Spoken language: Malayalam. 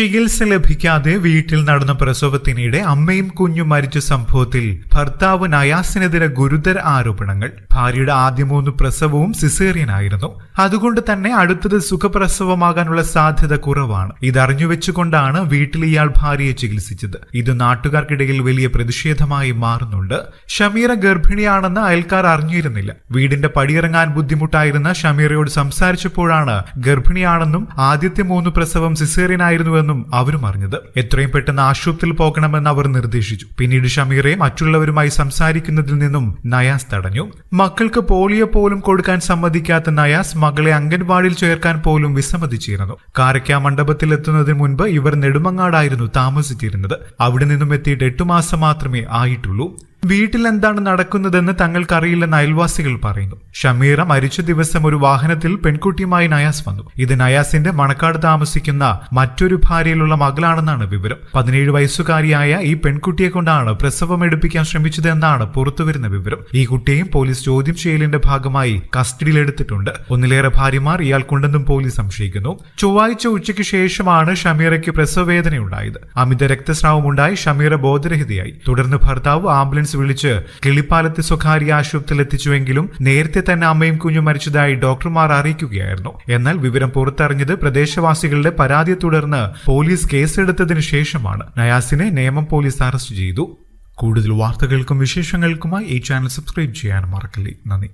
ചികിത്സ ലഭിക്കാതെ വീട്ടിൽ നടന്ന പ്രസവത്തിനിടെ അമ്മയും കുഞ്ഞും മരിച്ച സംഭവത്തിൽ ഭർത്താവ് നയാസിനെതിരെ ഗുരുതര ആരോപണങ്ങൾ. ഭാര്യയുടെ ആദ്യ മൂന്ന് പ്രസവവും സിസേറിയനായിരുന്നു. അതുകൊണ്ട് തന്നെ അടുത്തത് സുഖപ്രസവമാകാനുള്ള സാധ്യത കുറവാണ്. ഇതറിഞ്ഞു വെച്ചുകൊണ്ടാണ് വീട്ടിൽ ഇയാൾ ഭാര്യയെ ചികിത്സിച്ചത്. ഇത് നാട്ടുകാർക്കിടയിൽ വലിയ പ്രതിഷേധമായി മാറുന്നുണ്ട്. ഷമീറ ഗർഭിണിയാണെന്ന് അയൽക്കാർ അറിഞ്ഞിരുന്നില്ല. വീടിന്റെ പടിയിറങ്ങാൻ ബുദ്ധിമുട്ടായിരുന്ന ഷമീറയോട് സംസാരിച്ചപ്പോഴാണ് ഗർഭിണിയാണെന്നും ആദ്യത്തെ മൂന്ന് പ്രസവം സിസേറിയനായിരുന്നുവെന്നും അവരും അറിഞ്ഞത്. എത്രയും പെട്ടെന്ന് ആശുപത്രിയിൽ പോകണമെന്ന് അവർ നിർദ്ദേശിച്ചു. പിന്നീട് ഷമീറെ മറ്റുള്ളവരുമായി സംസാരിക്കുന്നതിൽ നിന്നും നയാസ് തടഞ്ഞു. മക്കൾക്ക് പോളിയോ പോലും കൊടുക്കാൻ സമ്മതിക്കാത്ത നയാസ് മകളെ അംഗൻവാടിയിൽ ചേർക്കാൻ പോലും വിസമ്മതിച്ചിരുന്നു. കാരക്ക മണ്ഡപത്തിൽ എത്തുന്നതിന് മുൻപ് ഇവർ നെടുമങ്ങാടായിരുന്നു താമസിച്ചിരുന്നത്. അവിടെ നിന്നും എത്തിയിട്ട് എട്ടു മാസം മാത്രമേ ആയിട്ടുള്ളൂ. വീട്ടിൽ എന്താണ് നടക്കുന്നതെന്ന് തങ്ങൾക്കറിയില്ലെന്ന് അയൽവാസികൾ പറയുന്നു. ഷമീറ മരിച്ച ദിവസം ഒരു വാഹനത്തിൽ പെൺകുട്ടിയുമായി നയാസ് വന്നു. ഇത് നയാസിന്റെ മണക്കാട് താമസിക്കുന്ന മറ്റൊരു ഭാര്യയിലുള്ള മകളാണെന്നാണ് വിവരം. പതിനേഴ് വയസ്സുകാരിയായ ഈ പെൺകുട്ടിയെ കൊണ്ടാണ് പ്രസവം എടുപ്പിക്കാൻ ശ്രമിച്ചതെന്നാണ് പുറത്തുവരുന്ന വിവരം. ഈ കുട്ടിയെയും പോലീസ് ചോദ്യം ചെയ്യലിന്റെ ഭാഗമായി കസ്റ്റഡിയിലെടുത്തിട്ടുണ്ട്. ഒന്നിലേറെ ഭാര്യമാർ ഇയാൾക്കുണ്ടെന്നും പോലീസ് സംശയിക്കുന്നു. ചൊവ്വാഴ്ച ഉച്ചയ്ക്ക് ശേഷമാണ് ഷമീറയ്ക്ക് പ്രസവവേദനയുണ്ടായത്. അമിത രക്തസ്രാവമുണ്ടായി ഷമീറ ബോധരഹിതയായി. തുടർന്ന് ഭർത്താവ് ആംബുലൻസ് വിളിച്ച് കിളിപ്പാലത്ത് സ്വകാര്യ ആശുപത്രിയിൽ എത്തിച്ചുവെങ്കിലും നേരത്തെ തന്നെ അമ്മയും കുഞ്ഞും മരിച്ചതായി ഡോക്ടർമാർ അറിയിക്കുകയായിരുന്നു. എന്നാൽ വിവരം പുറത്തറിഞ്ഞത് പ്രദേശവാസികളുടെ പരാതിയെ തുടർന്ന് പോലീസ് കേസെടുത്തതിനു ശേഷമാണ്. നയാസിനെ നേമം പോലീസ് അറസ്റ്റ് ചെയ്തു. കൂടുതൽ വാർത്തകൾക്കും വിശേഷങ്ങൾക്കുമായി ഈ ചാനൽ സബ്സ്ക്രൈബ് ചെയ്യാൻ മറക്കല്ലേ. നന്ദി.